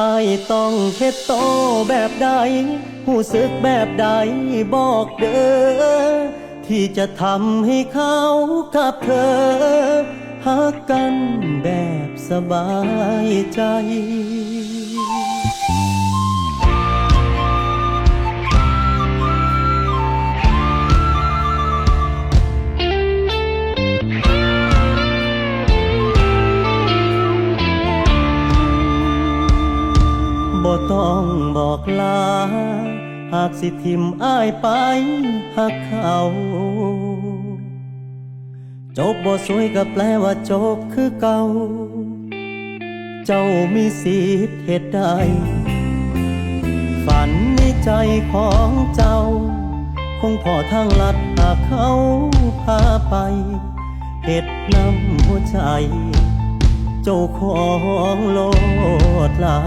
อายต้องเฮ็ดโตแบบใดหูสึกแบบใดบอกเด้อ ที่จะทำให้เขากับเธอหักกันแบบสบายใจ บ่ต้องบอกลา หากสิทิมอ้ายไปหักเขาจบบ่สวยก็แปลว่าจบคือเก่า เจ้ามีสิทธิ์เหตุใด ฝันในใจของเจ้า คงพอทางลัดหากเขาพาไปเหตุนำหัวใจ เจ้าของโลดลา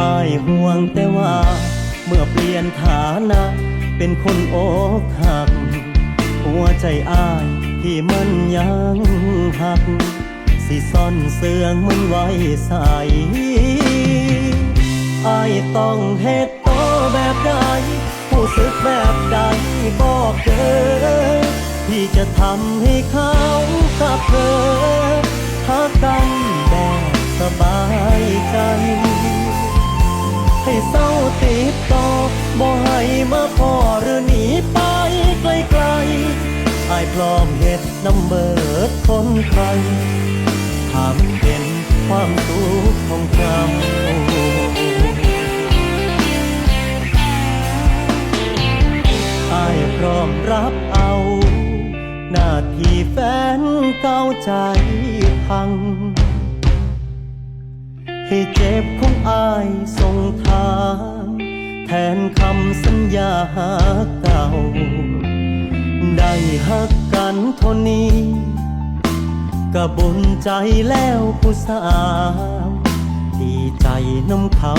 อายห่วงแต่ว่า เมื่อเปลี่ยนฐานะ เป็นคนอกหัก หัวใจอายที่มันยังหัก สิซ่อนเสื่องมันไว้ใส่อายต้องเฮ็ดโตแบบใดผู้สึกแบบใดบอกเด้อที่จะทำให้เขาายพร้อมเฮ็ดน้ำเบิดคนไทยทำเป็นความสุขของเจ้าอายพร้อมรับเอา หน้าที่แฟนเก้าใจพัง ให้เจ็บของอายส่งทาง แทนคำสัญญาเก่า ได้หักกันเท่านี้ก็บุญใจแล้วผู้สาวดีใจน้ำเขา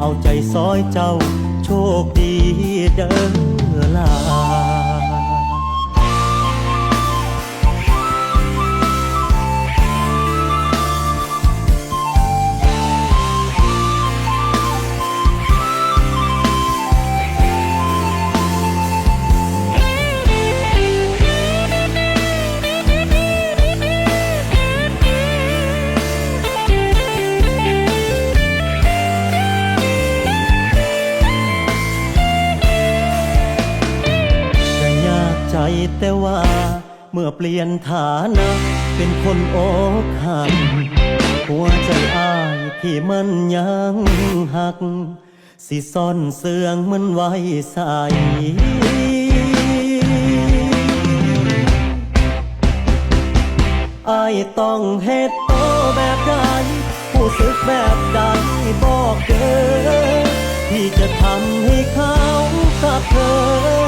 เอาใจซอยเจ้าโชคดีเด้อลา แต่ว่า เมื่อเปลี่ยนฐานะ เป็นคนอกหักหัวใจอายที่มันยังหัก สิซ่อนเสื่องมันไว้ใส่อายต้องเฮ็ดโตแบบใดผู้สึกแบบใดบอกเด้อที่จะทำให้เขากับเธอ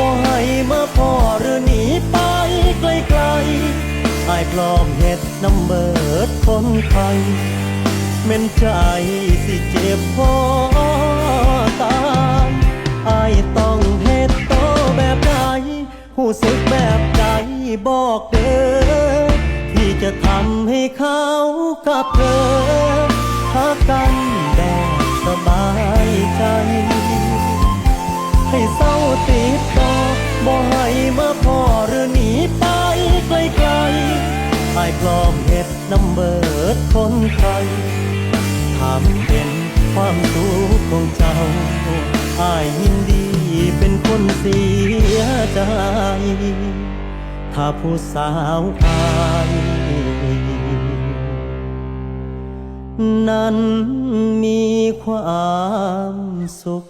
บ่ให้มาพ่อหรือหนีไปไกลๆอายพร้อมเฮ็ดน้ำเบิดคนไทยเม่นใจสิเจ็บพอตายอายต้องเฮ็ดโตแบบใดหูสึกแบบใดบอกเด้อที่จะทำให้เขากับเธอหากันายพร้อมเฮ็ดน้ำเบิดคนไทยทำเป็นความสุขของเจ้าอายยินดีเป็นคนเสียใจ ถ้าผู้สาวอายนั้นมีความสุข